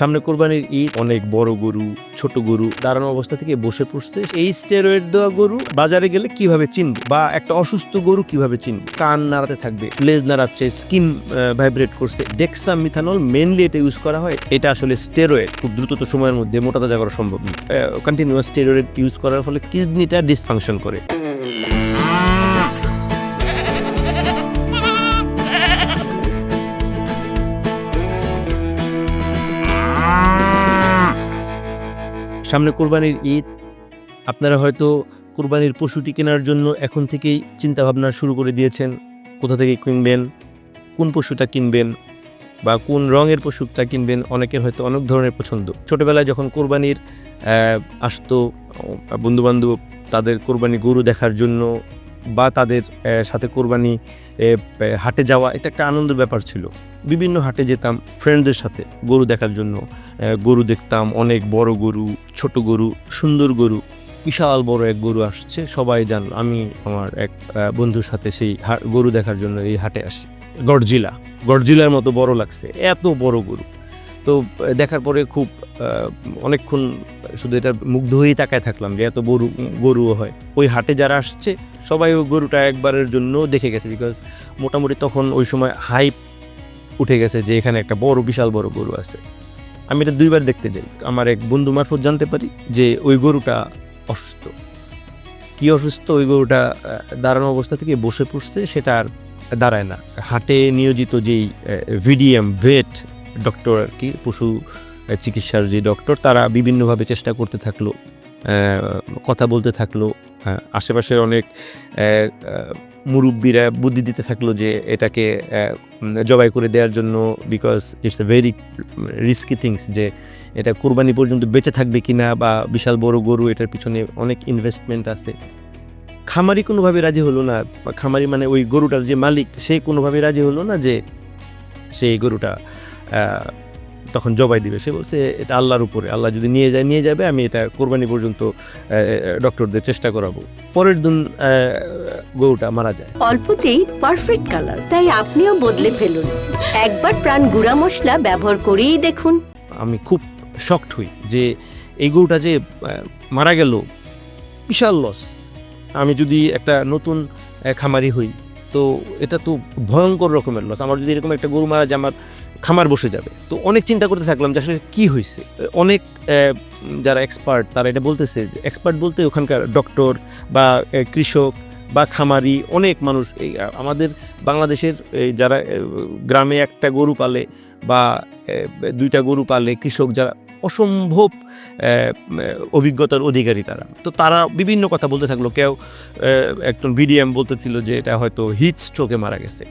সামনে কোরবানির ঈদ, অনেক বড় গরু, ছোট গরু দাঁড়ানো অবস্থা থেকে বসে পড়ছে। এই স্টেরয়েড দেওয়া গরু বাজারে গেলে কীভাবে চিনবে? বা একটা অসুস্থ গরু কীভাবে চিনবে? কান নাড়াতে থাকবে, লেজ নাড়াচ্ছে স্কিন ভাইব্রেট করছে। ডেক্সা মিথানল মেনলি এটা ইউজ করা হয়। এটা আসলে স্টেরয়েড খুব দ্রুত সময়ের মধ্যে মোটা তাজা করা সম্ভব কন্টিনিউয়াস স্টেরয়েড ইউজ করার ফলে কিডনিটা ডিসফাংশন করে। সামনে কোরবানির ঈদ, আপনারা হয়তো কোরবানির পশুটি কেনার জন্য এখন থেকেই চিন্তাভাবনা শুরু করে দিয়েছেন, কোথা থেকে কিনবেন, কোন পশুটা কিনবেন বা কোন রঙের পশুটা কিনবেন, অনেকের হয়তো অনেক ধরনের পছন্দ। ছোটোবেলায় যখন কোরবানির আসতো, বন্ধুবান্ধব তাদের কোরবানি গরু দেখার জন্য বা তাদের সাথে কোরবানি হাটে যাওয়া এটা একটা আনন্দের ব্যাপার ছিল। বিভিন্ন হাটে যেতাম ফ্রেন্ডদের সাথে গরু দেখার জন্য। গরু দেখতাম, অনেক বড় গরু, ছোট গরু, সুন্দর গরু। বিশাল বড় এক গরু আসছে, সবাই জানলো, আমি আমার এক বন্ধুর সাথে সেই গরু দেখার জন্য এই হাটে আসি। গডজিলা গডজিলার মতো বড় লাগছে, এত বড় গরু। তো দেখার পরে খুব অনেকক্ষণ শুধু এটা মুগ্ধ হয়েই তাকায় থাকলাম যে এত গরু গরুও হয়। ওই হাটে যারা আসছে, সবাই ওই গরুটা একবারের জন্য দেখে গেছে বিকজ মোটামুটি তখন ওই সময় হাইপ উঠে গেছে যে এখানে একটা বড়, বিশাল বড় গরু আছে। আমি এটা দুইবার দেখতে যাই। আমার এক বন্ধু মারফত জানতে পারি যে ওই গরুটা অসুস্থ। কি অসুস্থ? ওই গরুটা দাঁড়ানো অবস্থা থেকে বসে পড়ছে, সেটা আর দাঁড়ায় না। হাটে নিয়োজিত যেই ভিডিএম ভেট ডক্টর আর কি, পশু চিকিৎসার যে ডক্টর তারা বিভিন্নভাবে চেষ্টা করতে থাকল কথা বলতে থাকল হ্যাঁ, আশেপাশের অনেক মুরব্বীরা বুদ্ধি দিতে থাকল যে এটাকে জবাই করে দেওয়ার জন্য because it's a very risky things যে এটা কোরবানি পর্যন্ত বেঁচে থাকবে কি না বা বিশাল বড় গরু এটার পিছনে অনেক ইনভেস্টমেন্ট আছে। খামারি কোনোভাবে রাজি হলো না খামারি মানে ওই গরুটার যে মালিক সে কোনোভাবে রাজি হলো না যে সেই গরুটা তখন জবাই দিবে। সে বলছে এটা আল্লাহর উপরে। আল্লাহ যদি নিয়ে যায় নিয়ে যাবে আমি এটা কোরবানি পর্যন্ত ডক্টরদের চেষ্টা করাবো। পরের দিন গরুটা মারা যায়। অল্পতেই পারফেক্ট কালার তাই আপনিও বদলে ফেলুন। একবার প্রাণ গুঁড়া মশলা ব্যবহার করেই দেখুন। আমি খুব শকড হই যে এই গরুটা যে মারা গেল বিশাল লস আমি যদি একটা নতুন খামারি হই তো এটা তো ভয়ঙ্কর রকমের লস আমার যদি এরকম একটা গরু মারা যায় আমার খামার বসে যাবে। তো অনেক চিন্তা করতে থাকলাম যে আসলে কী হয়েছে অনেক যারা এক্সপার্ট তারা এটা বলতেছে যে এক্সপার্ট বলতে ওখানকার ডক্টর বা কৃষক বা খামারি অনেক মানুষ। এই আমাদের বাংলাদেশের যারা গ্রামে একটা গরু পালে বা দুইটা গরু পালে কৃষক যারা অসম্ভব অভিজ্ঞতার অধিকারী তারা। তো তারা বিভিন্ন কথা বলতে থাকল। কেউ একজন বিডিএম বলতেছিল যে এটা হয়তো হিট স্ট্রোকে মারা গেছে।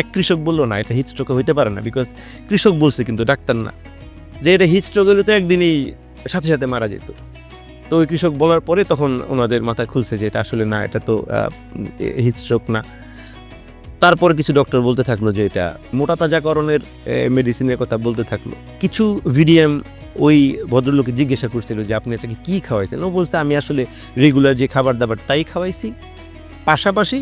এক কৃষক বলল, না, এটা হিট স্ট্রোকে হইতে পারে না বিকজ কৃষক বলছে কিন্তু, ডাক্তার না। যে এটা হিটস্ট্রোক হলে তো একদিনই সাথে সাথে মারা যেত। তো ওই কৃষক বলার পরে তখন ওনাদের মাথা খুলছে যে এটা আসলে না, এটা তো হিটস্ট্রোক না। তারপর কিছু ডক্টর বলতে থাকল যে এটা মোটা তাজাকরণের মেডিসিনের কথা বলতে থাকল। কিছু ভিডিএম ওই ভদ্রলোকে জিজ্ঞাসা করছিল যে, আপনি এটাকে কী খাওয়াইছেন? ও বলছে, আমি আসলে রেগুলার যে খাবার দাবার তাই খাওয়াইছি। পাশাপাশি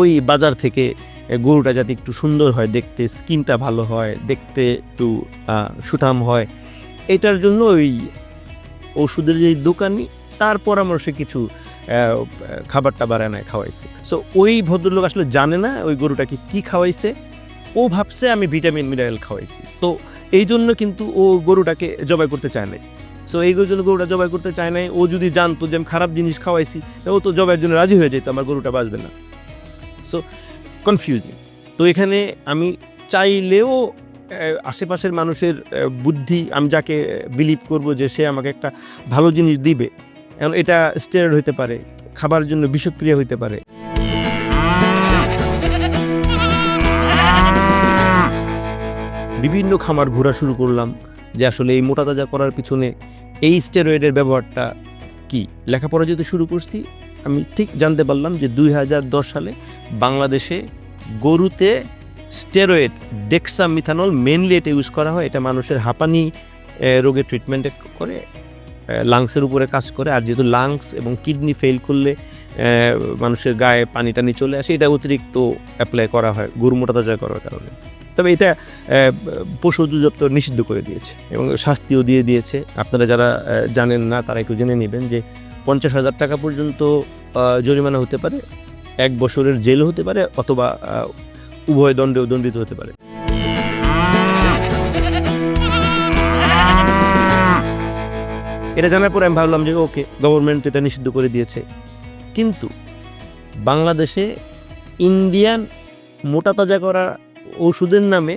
ওই বাজার থেকে গরুটা যাতে একটু সুন্দর হয়, দেখতে স্কিনটা ভালো হয়, দেখতে একটু সুঠাম হয়। এটার জন্য ওই ওষুধের যে দোকানি তার পরামর্শে কিছু খাবার টাবার এনে খাওয়াইছে। সো ওই ভদ্রলোক আসলে জানে না ওই গরুটাকে কি খাওয়াইছে। ও ভাবছে আমি ভিটামিন, মিনারেল খাওয়াইছি। তো এই জন্য কিন্তু ও গরুটাকে জবাই করতে চায় নাই। সো এই জন্য গরুটা জবাই করতে চায় নাই। ও যদি জানতো যে আমি খারাপ জিনিস খাওয়াইছি তা ও তো জবাইয়ের জন্য রাজি হয়ে যেত, আমার গরুটা বাঁচবে না। সো কনফিউজিং তো এখানে আমি চাইলেও আশেপাশের মানুষের বুদ্ধি, আমি যাকে বিলিভ করব যে সে আমাকে একটা ভালো জিনিস দিবে। এখন এটা স্টেরয়েড হতে পারে, খাবার জন্য বিষক্রিয়া হতে পারে। বিভিন্ন খামার ঘোরা শুরু করলাম যে আসলে এই মোটা তাজা করার পিছনে এই স্টেরয়েডের ব্যবহারটা কি? লেখাপড়া যেহেতু শুরু করছি, আমি ঠিক জানতে পারলাম যে দুই হাজার দশ সালে বাংলাদেশে গরুতে স্টেরয়েড ডেক্সামিথানল মেনলি এটা ইউজ করা হয়। এটা মানুষের হাঁপানি রোগের ট্রিটমেন্টে করে লাংসের উপরে কাজ করে। আর যেহেতু লাংস এবং কিডনি ফেল করলে মানুষের গায়ে পানি টানি চলে আসে, এটা অতিরিক্ত অ্যাপ্লাই করা হয়, গরু মোটা তাজা করার কারণে। তবে এটা পশু অধিদপ্তর নিষিদ্ধ করে দিয়েছে এবং শাস্তিও দিয়ে দিয়েছে। আপনারা যারা জানেন না, তারা একটু জেনে নেবেন যে পঞ্চাশ হাজার টাকা পর্যন্ত জরিমানা হতে পারে। এক বছরের জেল হতে পারে অথবা উভয় দণ্ডেও দণ্ডিত হতে পারে। এটা জানার পরে আমি ভাবলাম যে, ওকে গভর্নমেন্ট এটা নিষিদ্ধ করে দিয়েছে। কিন্তু বাংলাদেশে ইন্ডিয়ান মোটা তাজা করা ওষুধের নামে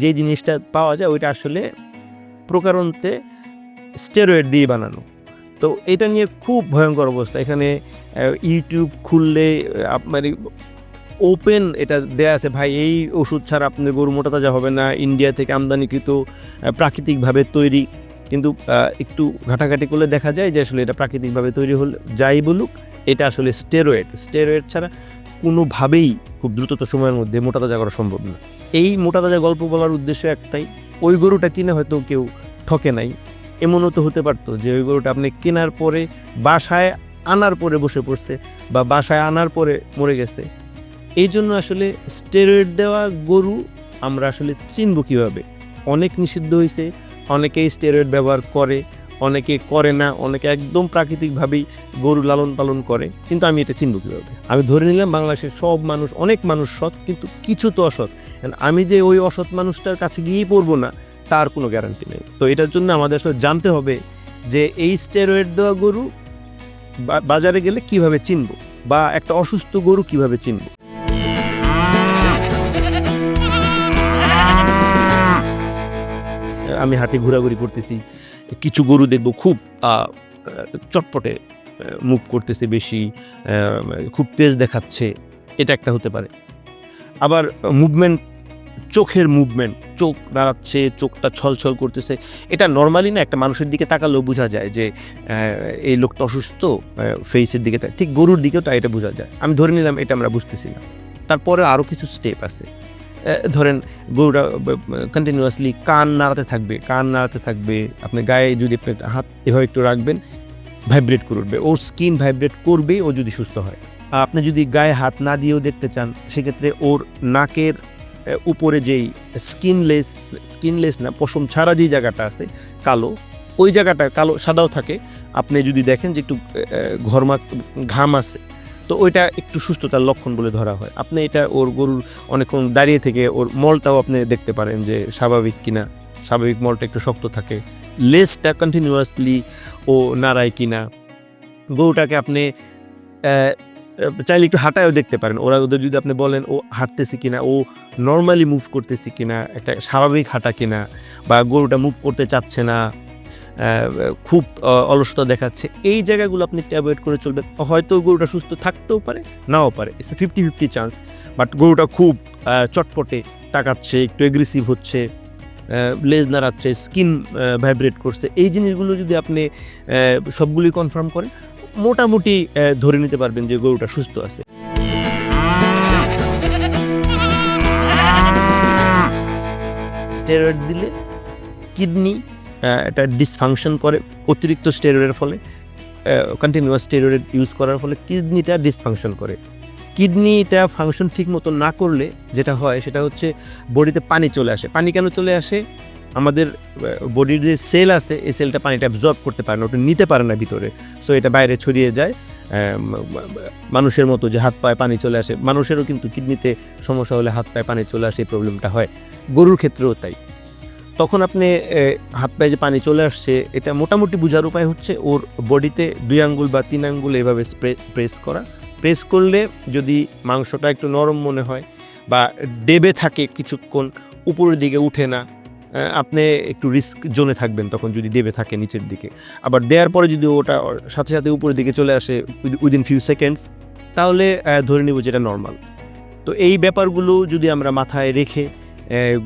যে জিনিসটা পাওয়া যায়, ওইটা আসলে প্রকারান্তে স্টেরয়েড দিয়ে বানানো। তো এটা নিয়ে খুব ভয়ঙ্কর অবস্থা। এখানে ইউটিউব খুললে আপনার ওপেন এটা দেয়া আছে, ভাই, এই ওষুধ ছাড়া আপনার গরু মোটা তাজা হবে না। ইন্ডিয়া থেকে আমদানিকৃত প্রাকৃতিকভাবে তৈরি। কিন্তু একটু ঘাটাঘাটি করলে দেখা যায় যে আসলে এটা প্রাকৃতিকভাবে তৈরি হলে, যাই বলুক, এটা আসলে স্টেরয়েড স্টেরয়েড ছাড়া কোনোভাবেই খুব দ্রুতত সময়ের মধ্যে মোটা তাজা করা সম্ভব না। এই মোটা তাজা গল্প বলার উদ্দেশ্য একটাই, ওই গরুটা কিনে হয়তো কেউ ঠকে নাই। এমনও তো হতে পারতো যে ওই গরুটা আপনি কেনার পরে বাসায় আনার পরে বসে পড়ছে বা বাসায় আনার পরে মরে গেছে। এই জন্য আসলে স্টেরয়েড দেওয়া গরু আমরা আসলে চিনব কীভাবে? অনেক নিষিদ্ধ হয়েছে অনেকেই স্টেরয়েড ব্যবহার করে, অনেকে করে না, অনেকে একদম প্রাকৃতিকভাবেই গরু লালন পালন করে, কিন্তু আমি এটা চিনব কীভাবে? আমি ধরে নিলাম বাংলাদেশের সব মানুষ, অনেক মানুষ সৎ, কিন্তু কিছু তো অসৎ। আমি যে ওই অসৎ মানুষটার কাছে গিয়েই পড়ব না তার কোনো গ্যারান্টি নেই। তো এটার জন্য আমাদের আসলে জানতে হবে যে এই স্টেরয়েড দেওয়া গরু বাজারে গেলে কীভাবে চিনব? বা একটা অসুস্থ গরু কীভাবে চিনব? আমি হাটে ঘোরাঘুরি করতেছি, কিছু গরু দেখব খুব চটপটে মুভ করতেছে বেশি খুব তেজ দেখাচ্ছে, এটা একটা হতে পারে। আবার মুভমেন্ট চোখের মুভমেন্ট চোখ নাড়াচ্ছে, চোখটা ছলছল করতেছে। এটা নর্মালি না একটা মানুষের দিকে তাকালেও বোঝা যায় যে এই লোকটা অসুস্থ ফেসের দিকে। ঠিক গরুর দিকেও তাই এটা বোঝা যায়। আমি ধরে নিলাম এটা আমরা বুঝতেছি না। তারপরে আরও কিছু স্টেপ আছে। ধরেন গরুটা কন্টিনিউয়াসলি কান নাড়াতে থাকবে, কান নাড়াতে থাকবে। আপনি গায়ে যদি আপনি হাত এভাবে একটু রাখবেন ভাইব্রেট করে উঠবে। ওর স্কিন ভাইব্রেট করবেই ও যদি সুস্থ হয়। আপনি যদি গায়ে হাত না দিয়েও দেখতে চান, সেক্ষেত্রে ওর নাকের উপরে যেই স্কিনলেস স্কিনলেস না, পশম ছাড়া যেই জায়গাটা আছে, কালো, ওই জায়গাটা কালো, সাদাও থাকে। আপনি যদি দেখেন যে একটু ঘরমা ঘাম আছে, তো ওইটা একটু সুস্থতার লক্ষণ বলে ধরা হয়। আপনি এটা ওর গরুর অনেকক্ষণ দাঁড়িয়ে থেকে ওর মলটাও আপনি দেখতে পারেন যে স্বাভাবিক কিনা, স্বাভাবিক মলটা একটু শক্ত থাকে। লেসটা কন্টিনিউয়াসলি ও নাড়ায় কিনা। গরুটাকে আপনি চাইলে একটু হাঁটায়ও দেখতে পারেন। ওরা ওদের যদি আপনি বলেন, ও হাঁটতেছে কিনা, ও নর্মালি মুভ করতেছে কিনা, একটা স্বাভাবিক হাঁটা কিনা বা গরুটা মুভ করতে চাচ্ছে না খুব অলসতা দেখাচ্ছে, এই জায়গাগুলো আপনি একটু অ্যাভয়েড করে চলবেন। হয়তো গরুটা সুস্থ থাকতেও পারে, নাও পারে। It's fifty fifty chance but গরুটা খুব চটপটে তাকাচ্ছে, একটু এগ্রেসিভ হচ্ছে লেজ নাড়াচ্ছে স্কিন ভাইব্রেট করছে। এই জিনিসগুলো যদি আপনি সবগুলি কনফার্ম করেন মোটামুটি ধরে নিতে পারবেন যে গরুটা সুস্থ আছে। স্টেরয়েড দিলে কিডনি এটা ডিসফাংশন করে, অতিরিক্ত স্টেরয়েডের ফলে কন্টিনিউয়াস স্টেরয়েড ইউজ করার ফলে কিডনিটা ডিসফাংশন করে। কিডনিটা ফাংশন ঠিক মতো না করলে যেটা হয় সেটা হচ্ছে বডিতে পানি চলে আসে। পানি কেন চলে আসে? আমাদের বডির যে সেল আছে, এই সেলটা পানিটা অ্যাবজর্ব করতে পারে না, ওটা নিতে পারে না ভিতরে। সো এটা বাইরে ছড়িয়ে যায় মানুষের মতো যে হাত পায়ে পানি চলে আসে, মানুষেরও কিন্তু কিডনিতে সমস্যা হলে হাত পায়ে পানি চলে আসে, এই প্রবলেমটা হয়। গরুর ক্ষেত্রেও তাই। তখন আপনি হাত পায়ে যে পানি চলে আসছে, এটা মোটামুটি বোঝার উপায় হচ্ছে ওর বডিতে দুই আঙ্গুল বা তিন আঙ্গুল এভাবে প্রেস করা। প্রেস করলে যদি মাংসটা একটু নরম মনে হয় বা ডেবে থাকে কিছুক্ষণ, উপরের দিকে উঠে না আপনি একটু রিস্ক জোনে থাকবেন তখন যদি দেবে থাকে নিচের দিকে। আবার দেওয়ার পরে যদি ওটা সাথে সাথে উপরের দিকে চলে আসে উইদিন ফিউ সেকেন্ডস তাহলে ধরে নিব যেটা নর্মাল তো এই ব্যাপারগুলো যদি আমরা মাথায় রেখে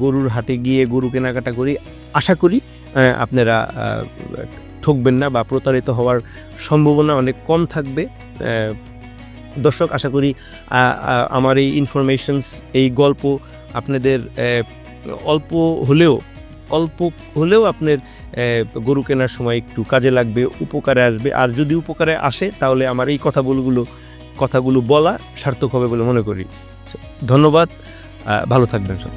গরুর হাটে গিয়ে গরু কেনাকাটা করি, আশা করি আপনারা ঠকবেন না বা প্রতারিত হওয়ার সম্ভাবনা অনেক কম থাকবে। দর্শক, আশা করি আমার এই ইনফরমেশনস এই গল্প আপনাদের অল্প হলেও অল্প হলেও আপনার গরু কেনার সময় একটু কাজে লাগবে, উপকারে আসবে। আর যদি উপকারে আসে, তাহলে আমার এই কথাগুলোগুলো কথাগুলো বলা সার্থক হবে বলে মনে করি। ধন্যবাদ ভালো থাকবেন সব